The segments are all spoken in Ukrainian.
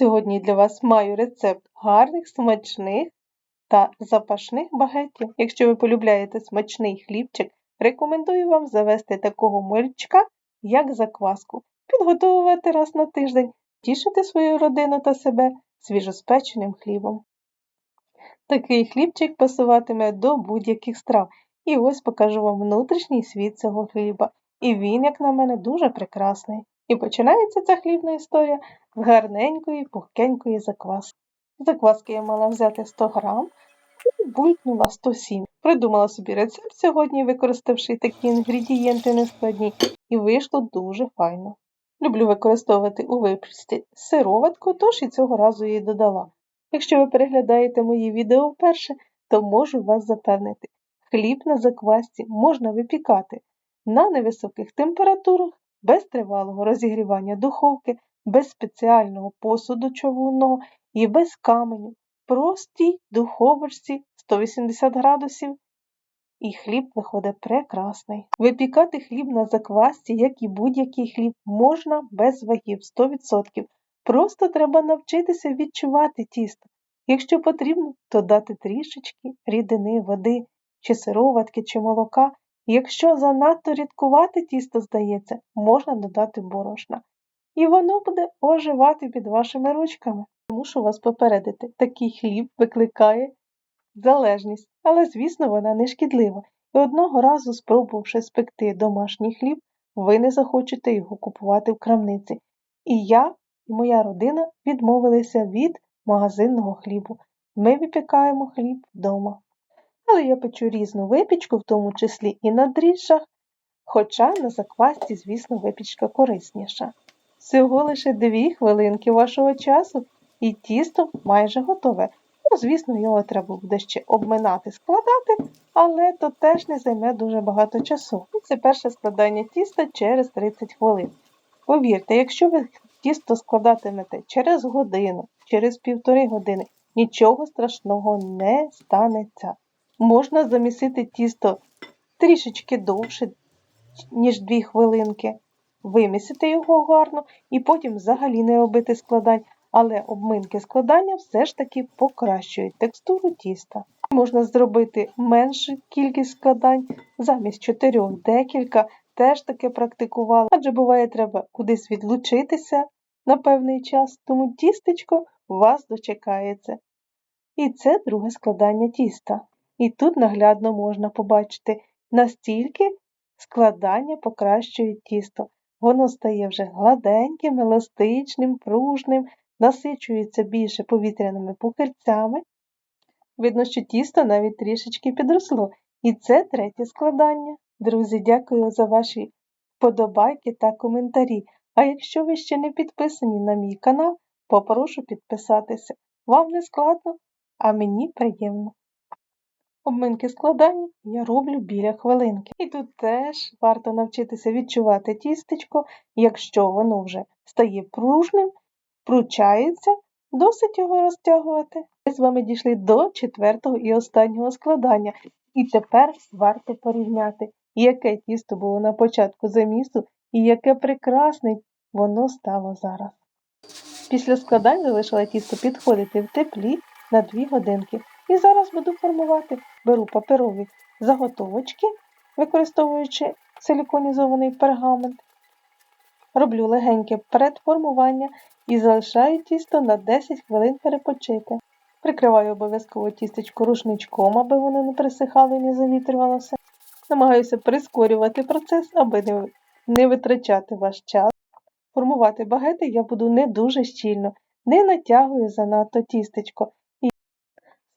Сьогодні для вас маю рецепт гарних, смачних та запашних багеттів. Якщо ви полюбляєте смачний хлібчик, рекомендую вам завести такого мальчика, як закваску, підготовувати раз на тиждень, тішити свою родину та себе свіжоспеченим хлібом. Такий хлібчик пасуватиме до будь-яких страв. І ось покажу вам внутрішній світ цього хліба. І він, як на мене, дуже прекрасний. І починається ця хлібна історія з гарненької, пухкенької закваски. Закваски я мала взяти 100 грам і булькнула 107. Придумала собі рецепт сьогодні, використавши такі інгредієнти нескладні, і вийшло дуже файно. Люблю використовувати у випічці сироватку, тож і цього разу її додала. Якщо ви переглядаєте мої відео вперше, то можу вас запевнити, хліб на заквасці можна випікати на невисоких температурах без тривалого розігрівання духовки, без спеціального посуду човунного і без каменю, простій духовочці 180 градусів. І хліб виходить прекрасний. Випікати хліб на заквасці, як і будь-який хліб, можна без вагів 100%. Просто треба навчитися відчувати тісто. Якщо потрібно, то дати трішечки рідини, води, чи сироватки, чи молока, Якщо занадто рідкувати тісто здається, можна додати борошна. І воно буде оживати під вашими ручками. Мушу вас попередити, такий хліб викликає залежність, але, звісно, вона не шкідлива. І одного разу, спробувавши спекти домашній хліб, ви не захочете його купувати в крамниці. І я, і моя родина відмовилися від магазинного хлібу. Ми випікаємо хліб вдома але я печу різну випічку, в тому числі і на дріжджах, хоча на заквасці, звісно, випічка корисніша. Всього лише дві хвилинки вашого часу і тісто майже готове. Ну, звісно, його треба буде ще обминати, складати, але то теж не займе дуже багато часу. І це перше складання тіста через 30 хвилин. Повірте, якщо ви тісто складатимете через годину, через півтори години, нічого страшного не станеться. Можна замісити тісто трішечки довше, ніж 2 хвилинки, вимісити його гарно і потім взагалі не робити складань, але обминки складання все ж таки покращують текстуру тіста. Можна зробити меншу кількість складань, замість чотирьох декілька, теж таке практикувала, адже буває, треба кудись відлучитися на певний час, тому тістечко вас дочекається. І це друге складання тіста. І тут наглядно можна побачити, настільки складання покращує тісто. Воно стає вже гладеньким, еластичним, пружним, насичується більше повітряними пухирцями. Видно, що тісто навіть трішечки підросло. І це третє складання. Друзі, дякую за ваші вподобайки та коментарі. А якщо ви ще не підписані на мій канал, попрошу підписатися. Вам не складно, а мені приємно. Обминки складання я роблю біля хвилинки. І тут теж варто навчитися відчувати тістечко, якщо воно вже стає пружним, пручається, досить його розтягувати. Ми з вами дійшли до четвертого і останнього складання. І тепер варто порівняти, яке тісто було на початку замісу і яке прекрасне воно стало зараз. Після складань залишила тісто підходити в теплі на 2 годинки. І зараз буду формувати. Беру паперові заготовочки, використовуючи силіконізований пергамент. Роблю легеньке передформування і залишаю тісто на 10 хвилин перепочити. Прикриваю обов'язково тістечко рушничком, аби воно не присихало і не завітрювалося. Намагаюся прискорювати процес, аби не витрачати ваш час. Формувати багети я буду не дуже щільно, не натягую занадто тістечко.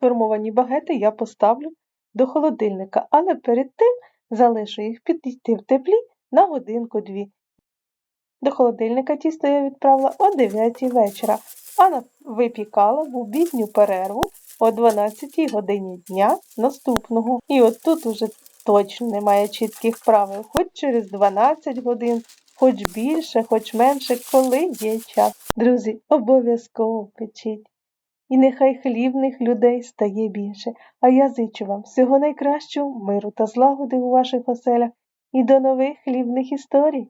Сформовані багети я поставлю до холодильника, але перед тим залишу їх підійти в теплі на годинку-дві. До холодильника тісто я відправила о 9 вечора, а випікала в обідню перерву о 12 годині дня наступного. І от тут уже точно немає чітких правил, хоч через 12 годин, хоч більше, хоч менше, коли є час. Друзі, обов'язково печіть і нехай хлібних людей стає більше. А я зичу вам всього найкращого, миру та злагоди у ваших оселях і до нових хлібних історій.